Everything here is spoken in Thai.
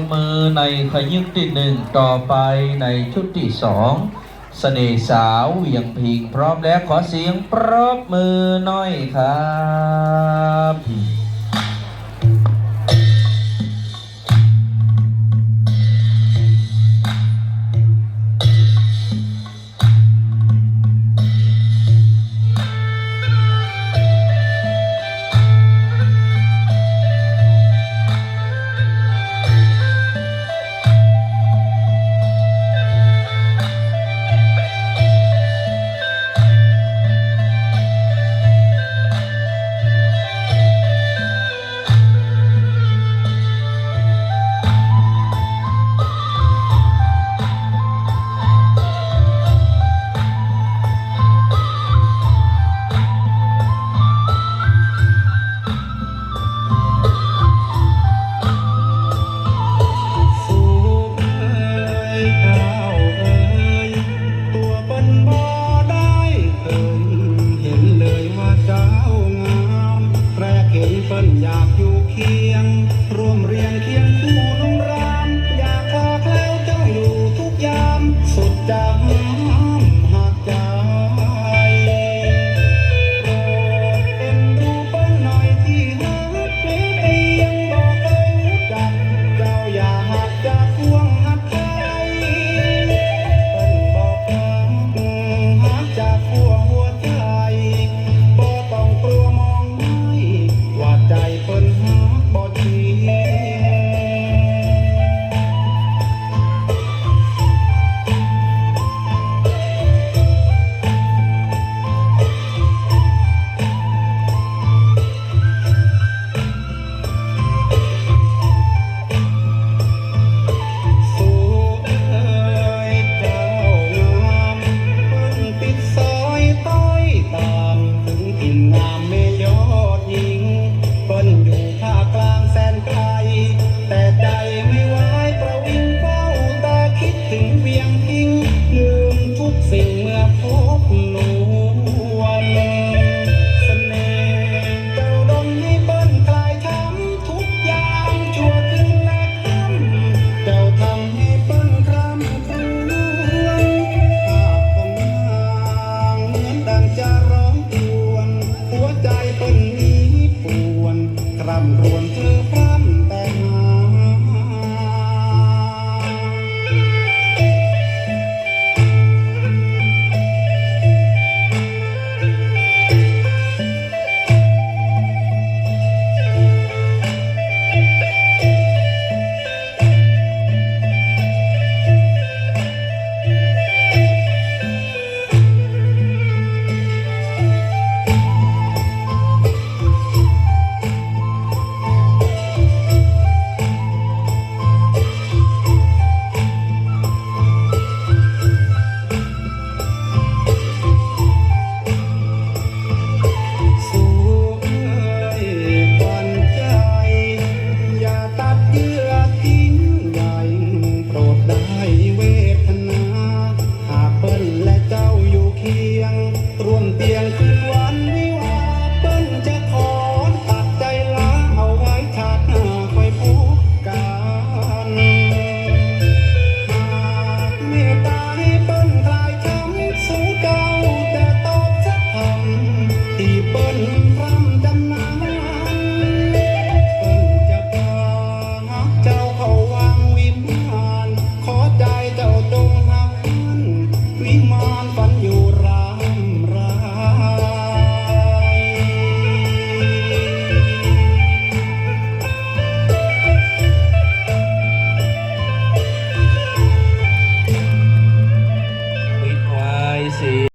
งมือในขยึกที่หนึ่งต่อไปในชุดที่สองสเสน่สาวเวียงพิงพร้อมแล้วขอเสียงปรบมือหน่อยครับ